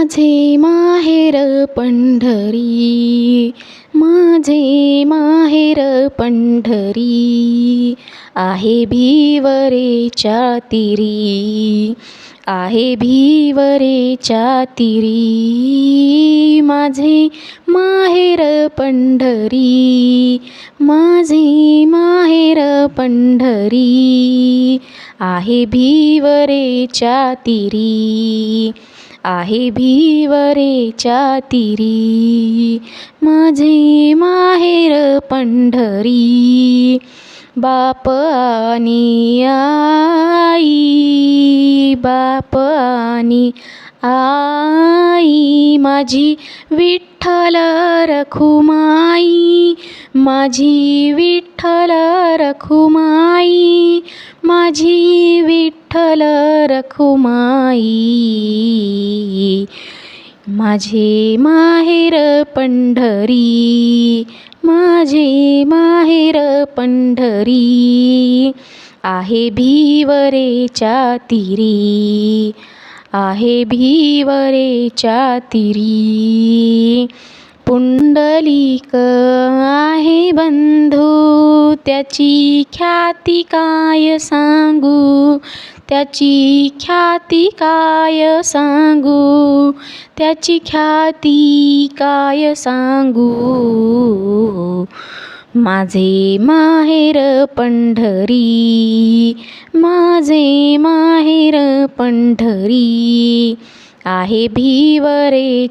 माझे माहेर पंढरी माझे माहेर पंढरी आहे भीवरेच्या तिरी आहे भीवरेच्या तिरी माझे माहेर पंढरी माझे माहेर पंढरी आहे भीवरेच्या तिरी. आहे भीवरेच्या तिरी माझे माहेर पंढरी बाप आणि आई बाप आणि आई. माझी विठ्ठल रखुमाई माझी विठ्ठल रखुमाई माझी विठ्ठल रखुमाई. माझे माहेर पंढरी माझे माहेर पंढरी आहे भीवरेच्या तिरी. आहे भीवरेच्या तिरी पुंडलिक आहे बंधू त्याची ख्याती काय सांगू? त्याची ख्याती काय सांगू? त्याची ख्याती काय सांगू? माझे माहेर पंढरी माझे माहेर पंढरी आहे भीवरे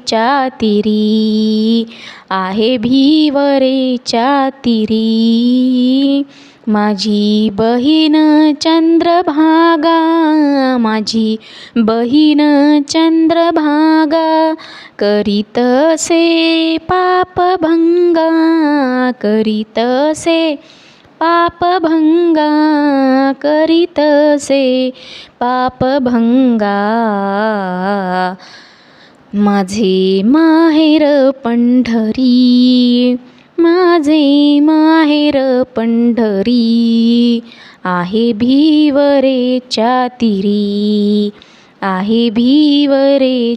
तिरी आहे भीवरे तिरी. माझी बहीण चंद्रभागा माझी बहीण चंद्रभागा करीतसे पापभंगा करीतसे पापभंगा करीतसे पापभंगा माझे माहेर पंढरी माझे माहेर पंढरी आहे भीवरे तिरी आहे भीवरे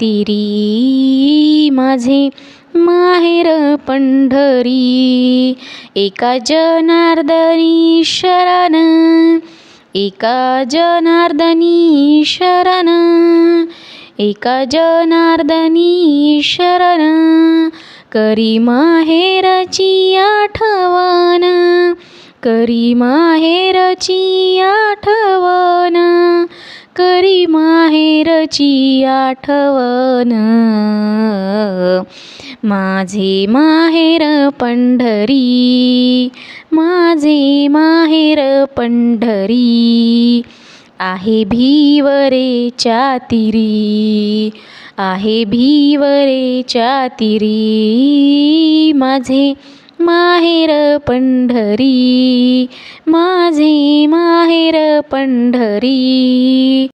तिरी. माझे माहेर पंढरी एका जनार्दनी शरण एका जनार्दनी शरण एका जनार्दनी शरण करी माहेरची आठवण करी माहेरची आठवण करी माहेरची आठवण. माझे माहेर पंढरी माझे माहेर पंढरी आहे भीवरे तिरी आहे भीवरे तिरी माझे माहेर पंढरी माझे माहेर पंढरी.